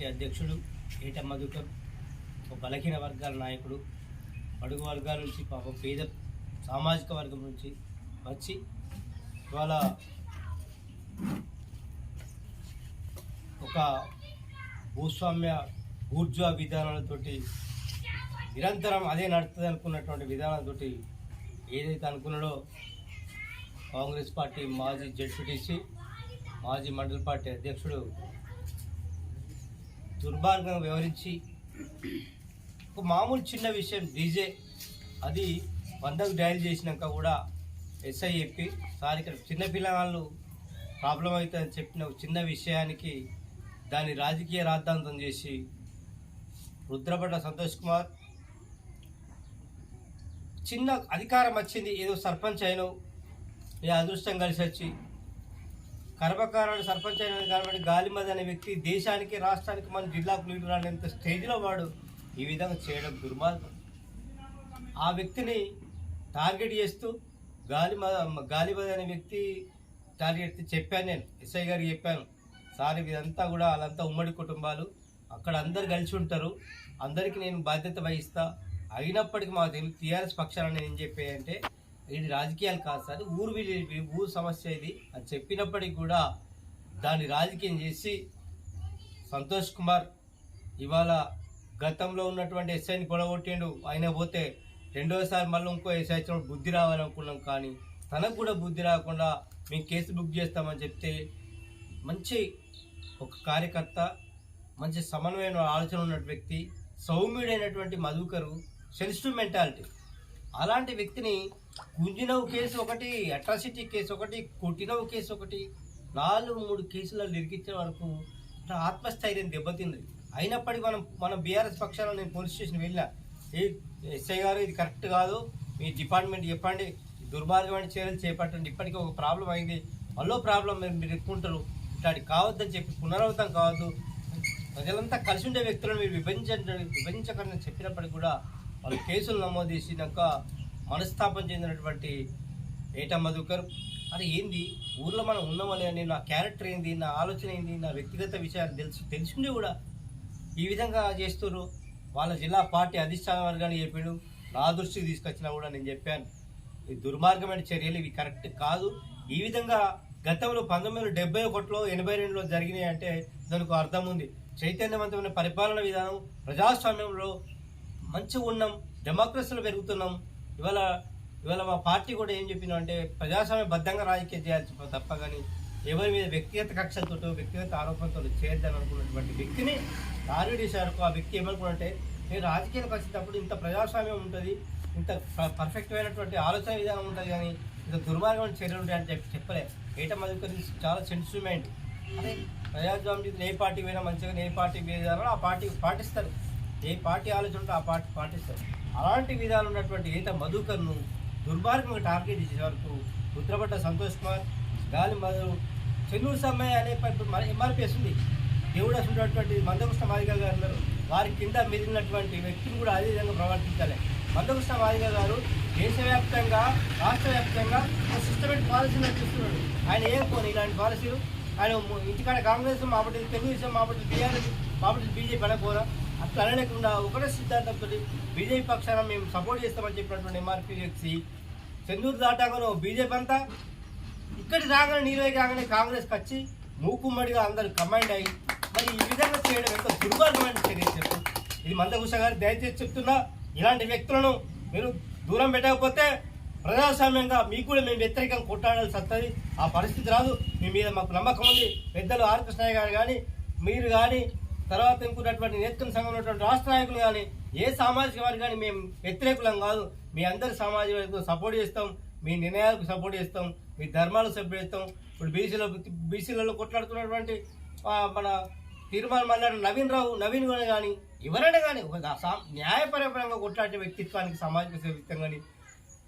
Party అధ్యక్షుడు ఏట మధుకర్ ఒక బలహీన వర్గాల నాయకుడు అడుగు వర్గాల నుంచి పాపం పేద సామాజిక వర్గం నుంచి వచ్చి ఇవాళ ఒక భూస్వామ్య ఊర్జా విధానాలతోటి నిరంతరం అదే నడుస్తుంది అనుకున్నటువంటి విధానాలతోటి ఏదైతే అనుకున్నాడో కాంగ్రెస్ పార్టీ మాజీ జడ్పీటీసీ మాజీ మండల పార్టీ అధ్యక్షుడు దుర్మార్గంగా వ్యవహరించి ఒక మామూలు చిన్న విషయం డీజే అది వందకు డయల్ చేసినాక కూడా ఎస్ఐ చెప్పి సార్ ఇక్కడ చిన్న పిల్లగాళ్ళు ప్రాబ్లం అవుతుందని చెప్పిన ఒక చిన్న విషయానికి దాన్ని రాజకీయ రాద్ధాంతం చేసి రుద్రపడ్డ సంతోష్ కుమార్ చిన్న అధికారం వచ్చింది ఏదో సర్పంచ్ అయినవు ఏ అదృష్టం కలిసి వచ్చి కర్మకారుడు సర్పంచ్ అయిన కాబట్టి గాలిమద్ అనే వ్యక్తి దేశానికి రాష్ట్రానికి మన జిల్లాకు లీడర్ అనేంత స్టేజ్లో వాడు ఈ విధంగా చేయడం దుర్మార్గం. ఆ వ్యక్తిని టార్గెట్ చేస్తూ గాలిమద గాలిమద్ అనే వ్యక్తి టార్గెట్ చెప్పాను నేను. ఎస్ఐ గారికి చెప్పాను. సార్ ఇదంతా కూడా వాళ్ళంతా ఉమ్మడి కుటుంబాలు. అక్కడ అందరు కలిసి ఉంటారు. అందరికీ నేను బాధ్యత వహిస్తా. అయినప్పటికీ మాకు తెలుగు టీఆర్ఎస్ పక్షాన నేను ఏం చెప్పాయంటే ఇది రాజకీయాలు కాదు సార్ ఊరు విలి- ఊరు సమస్య ఇది. అని చెప్పినప్పటికీ కూడా దాన్ని రాజకీయం చేసి సంతోష్ కుమార్ ఇవాళ గతంలో ఉన్నటువంటి ఎస్ఐని పొడగొట్టిండు. ఆయన పోతే రెండోసారి మళ్ళీ ఇంకో ఎస్ఐ వచ్చినప్పుడు బుద్ధి రావాలనుకున్నాం కానీ తనకు కూడా బుద్ధి రాకుండా మేము కేసు బుక్ చేస్తామని చెప్తే మంచి ఒక కార్యకర్త మంచి సమన్వయం ఆలోచన ఉన్న వ్యక్తి సౌమ్యుడైనటువంటి మధుకరు సెన్సిటివ్ మెంటాలిటీ. అలాంటి వ్యక్తిని గుంజినవు కేసు ఒకటి అట్రాసిటీ కేసు ఒకటి కొట్టినవు కేసు ఒకటి నాలుగు మూడు కేసులలో ఇరికించే వరకు ఆత్మస్థైర్యం దెబ్బతింది అయినప్పటికీ మనం మనం బీఆర్ఎస్ పక్షాన నేను పోలీస్ స్టేషన్ వెళ్ళినా ఏ ఎస్ఐ గారు ఇది కరెక్ట్ కాదు మీ డిపార్ట్మెంట్ చెప్పండి దుర్మార్గమైన చర్యలు చేపట్టండి. ఇప్పటికీ ఒక ప్రాబ్లం అయింది. మళ్ళీ ప్రాబ్లం మీరు మీరు ఎక్కుంటారు ఇట్లాంటి కావద్దని చెప్పి పునరావృతం కావద్దు. ప్రజలంతా కలిసి ఉండే వ్యక్తులను మీరు విభజించండి విభజించకండి చెప్పినప్పటికీ కూడా వాళ్ళు కేసులు నమోదు చేసినాక మనస్తాపం చెందినటువంటి ఏటా మధుకర్. అరే ఏంది? ఊర్లో మనం ఉన్నామని అని నా క్యారెక్టర్ ఏంది? నా ఆలోచన ఏంది? నా వ్యక్తిగత విషయాలు తెలుసు తెలిసిండే కూడా. ఈ విధంగా చేస్తున్నారు వాళ్ళ జిల్లా పార్టీ అధిష్టాన వర్గాన్ని చెప్పాడు. నా దృష్టికి తీసుకొచ్చినా కూడా నేను చెప్పాను. ఈ దుర్మార్గమైన చర్యలు ఇవి కరెక్ట్ కాదు. ఈ విధంగా గతంలో పంతొమ్మిది వందల డెబ్బై ఒకటిలో ఎనభై రెండులో జరిగినాయి అంటే దానికి అర్థం ఉంది. చైతన్యవంతమైన పరిపాలన విధానం ప్రజాస్వామ్యంలో మంచిగా ఉన్నాం డెమోక్రసీలో పెరుగుతున్నాం ఇవాళ ఇవాళ మా పార్టీ కూడా ఏం చెప్పినాం అంటే ప్రజాస్వామ్యబద్ధంగా రాజకీయం చేయాల్సి తప్ప కానీ ఎవరి మీద వ్యక్తిగత కక్షలతో వ్యక్తిగత ఆరోపణతో చేయొద్దని అనుకున్నటువంటి వ్యక్తిని టార్గెట్ చేశారు ఆ వ్యక్తి ఏమనుకున్నంటే నేను రాజకీయాలకు వచ్చేటప్పుడు ఇంత ప్రజాస్వామ్యం ఉంటుంది ఇంత పర్ఫెక్ట్ అయినటువంటి ఆలోచన విధానం ఉంటుంది కానీ ఇంత దుర్మార్గమైన చర్యలు ఉంటాయని చెప్పి చెప్పలే. ఏట మధుకరి చాలా సెన్సిటివ్మెంట్ అదే ప్రజాస్వామ్యం ఏ పార్టీ పోయినా మంచిగా ఏ పార్టీ విధానం ఆ పార్టీ పాటిస్తారు. ఏ పార్టీ ఆలోచన ఉంటే ఆ పార్టీ పాటిస్తారు. అలాంటి విధానం ఉన్నటువంటి ఈత మధుకర్ను దుర్మార్గంగా టార్గెట్ చేసే వరకు రుద్రపట్ట సంతోష్ కుమార్ గాలి మధు చెన్నూరు సమ్మయ్య అనే ఎంఆర్పిఎస్ ఉంది దేవుడు ఉన్నటువంటి మందకృష్ణ మాదిగ గారు ఉన్నారు. వారి కింద మిగిలినటువంటి వ్యక్తిని కూడా అదే విధంగా ప్రవర్తించాలి. మందకృష్ణ మాదిగ గారు దేశవ్యాప్తంగా రాష్ట్ర వ్యాప్తంగా సిస్టమేటిక్ పాలసీ నడిపిస్తున్నాడు ఆయన ఏం ఇలాంటి పాలసీలు ఆయన ఇంటికాడ కాంగ్రెస్ మాపటి తెలుగుదేశం మాపటి టీఆర్ఎస్ మాపటి బీజేపీ అనకపోరా అట్లా అనలేకుండా ఒకటే సిద్ధాంతంతో బీజేపీ పక్షాన మేము సపోర్ట్ చేస్తామని చెప్పినటువంటి ఎంఆర్పీ వ్యక్తి చెందూరు దాటాగాను బీజేపీ అంతా ఇక్కడి రాగానే నీలోకి రాగానే కాంగ్రెస్కి వచ్చి మూకుమ్మడిగా అందరు కమాండ్ అయ్యి మరి ఈ విధంగా చేయడం ఎంతో దుర్మార్గమైన చర్య చెప్పు. ఇది మందభూష గారు దయచేసి చెప్తున్నా ఇలాంటి వ్యక్తులను మీరు దూరం పెట్టకపోతే ప్రజాస్వామ్యంగా మీకు కూడా మేము వ్యతిరేకంగా కొట్టాడాల్సి వస్తుంది. ఆ పరిస్థితి రాదు. మీ మీద మాకు నమ్మకం ఉంది. పెద్దలు ఆర్ కృష్ణయ్య గారు కానీ మీరు కానీ తర్వాత ఇంకున్నటువంటి నేతృత్వ సంఘం ఉన్నటువంటి రాష్ట్ర నాయకులు కానీ ఏ సామాజిక వర్గాన్ని కానీ మేము వ్యతిరేకులం కాదు. మీ అందరి సామాజిక వర్గం సపోర్ట్ చేస్తాం. మీ నిర్ణయాలకు సపోర్ట్ చేస్తాం. మీ ధర్మాలకు సపోర్ట్ చేస్తాం. ఇప్పుడు బీసీలో బీసీలలో కొట్లాడుతున్నటువంటి మన తీర్మానం మల్లాడు నవీన్ రావు నవీన్ కూడా కానీ ఎవరైనా కానీ ఒక న్యాయపరపరంగా కొట్లాడే వ్యక్తిత్వానికి సామాజిక సేవిత్వం కానీ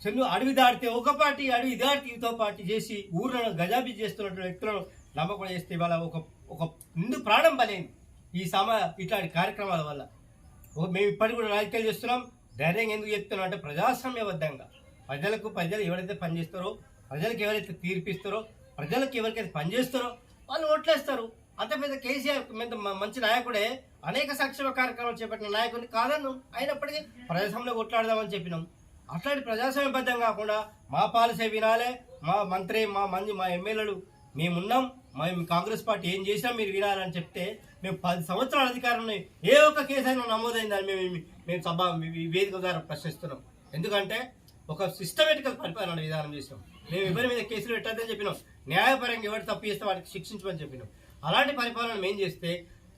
చెన్ను అడవి దాటితే ఒక పార్టీ అడవి దాటి ఇంకో పార్టీ చేసి ఊర్లను గజాబీ చేస్తున్నటువంటి వ్యక్తులను నమ్మకం చేస్తే ఇవాళ ఒక ఒక నిండు ప్రాణం బలైంది. ఈ సమ ఇట్లాంటి కార్యక్రమాల వల్ల. ఓ- మేము ఇప్పటికి కూడా రాజకీయాలు చేస్తున్నాం. ధైర్యంగా ఎందుకు చెప్తున్నాం అంటే ప్రజాస్వామ్యబద్ధంగా. ప్రజలకు ప్రజలు ఎవరైతే పనిచేస్తారో ప్రజలకు ఎవరైతే తీర్పిస్తారో ప్రజలకు ఎవరికైతే పనిచేస్తారో వాళ్ళు ఓట్లేస్తారు. అంత పెద్ద కేసీఆర్ మీద మంచి నాయకుడే అనేక సంక్షేమ కార్యక్రమాలు చేపట్టిన నాయకుడిని కాదన్ను. అయినప్పటికీ ప్రజాస్వామ్యంలో కొట్లాడదామని చెప్పినాం. అట్లాంటి ప్రజాస్వామ్యబద్ధం కాకుండా మా పాలసీ వినాలే. మా మంత్రి మా మంది మా ఎమ్మెల్యేలు మేమున్నాం మేము కాంగ్రెస్ పార్టీ ఏం చేసినా మీరు వినాలని చెప్తే మేము పది సంవత్సరాల అధికారం ఏ ఒక్క కేసు అయినా నమోదైందని మేము మేము సభ వేదిక ద్వారా ప్రశ్నిస్తున్నాం. ఎందుకంటే ఒక సిస్టమేటికల్ పరిపాలన విధానం చేసినాం. మేము ఎవరి మీద కేసులు పెట్టద్దని చెప్పినాం. న్యాయపరంగా ఎవరు తప్పు చేస్తే వాటికి శిక్షించమని చెప్పినాం. అలాంటి పరిపాలన మేము చేస్తే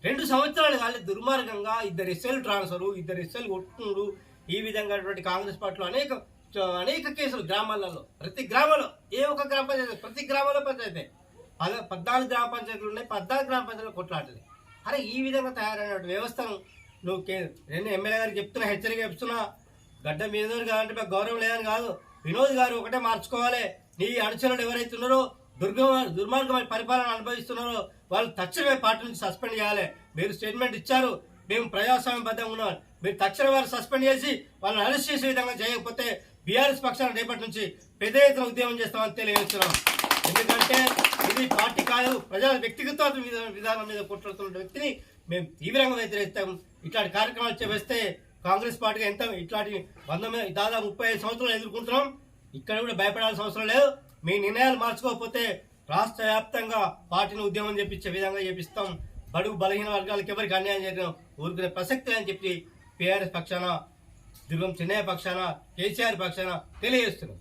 రెండు సంవత్సరాలు కాలే దుర్మార్గంగా ఇద్దరు ఎస్ఎల్ ట్రాన్స్ఫర్ ఇద్దరు ఎస్ఎల్ కొట్టుడు ఈ విధంగా కాంగ్రెస్ పార్టీలో అనేక అనేక కేసులు గ్రామాలలో ప్రతి గ్రామంలో ఏ ఒక్క గ్రామ పంచాయతీ ప్రతి గ్రామంలో పంచాయతీ. పద పద్నాలుగు గ్రామ పంచాయతీలు ఉన్నాయి. పద్నాలుగు గ్రామ పంచాయతీలు కొట్లాటది అరే ఈ విధంగా తయారైన వ్యవస్థను నువ్వు నేను ఎమ్మెల్యే గారికి చెప్తున్నా హెచ్చరిక చెప్తున్నా. గడ్డ మీద కాదంటే మాకు గౌరవం లేదని కాదు. వినోద్ గారు ఒకటే మార్చుకోవాలి. నీ అనుచరులు ఎవరైతే ఉన్నారో దుర్గమ దుర్మార్గమైన పరిపాలన అనుభవిస్తున్నారో వాళ్ళు తక్షణమే పార్టీ నుంచి సస్పెండ్ చేయాలి. మీరు స్టేట్మెంట్ ఇచ్చారు. మేము ప్రజాస్వామ్యబద్ధంగా ఉన్నాం. మీరు తక్షణ వారు సస్పెండ్ చేసి వాళ్ళని అరెస్ట్ చేసే విధంగా చేయకపోతే బీఆర్ఎస్ పక్షాన రేపటి నుంచి పెద్ద ఎత్తున ఉద్యమం చేస్తామని తెలియజేస్తున్నాం. ఎందుకంటే ఇది పార్టీ కాదు ప్రజల వ్యక్తిగత విధానం మీద కొట్లాడుతున్న వ్యక్తిని మేము తీవ్రంగా వ్యతిరేస్తాం ఇట్లాంటి కార్యక్రమాలు చేస్తే కాంగ్రెస్ పార్టీగా ఎంత ఇట్లాంటి వంద మీద దాదాపు ముప్పై ఐదు సంవత్సరాలు ఎదుర్కొంటున్నాం. ఇక్కడ కూడా భయపడాల్సిన అవసరం లేదు. మీ నిర్ణయాలు మార్చుకోకపోతే రాష్ట్ర వ్యాప్తంగా పార్టీని ఉద్యమం చేపించే విధంగా చేపిస్తాం. బడుగు బలహీన వర్గాలకు ఎవరికి అన్యాయం చేయడం ఊరుకునే ప్రసక్తి అని చెప్పి పిఆర్ఎస్ పక్షాన దుర్గం చెన్నయ్య పక్షాన కేసీఆర్ పక్షాన తెలియజేస్తున్నాం.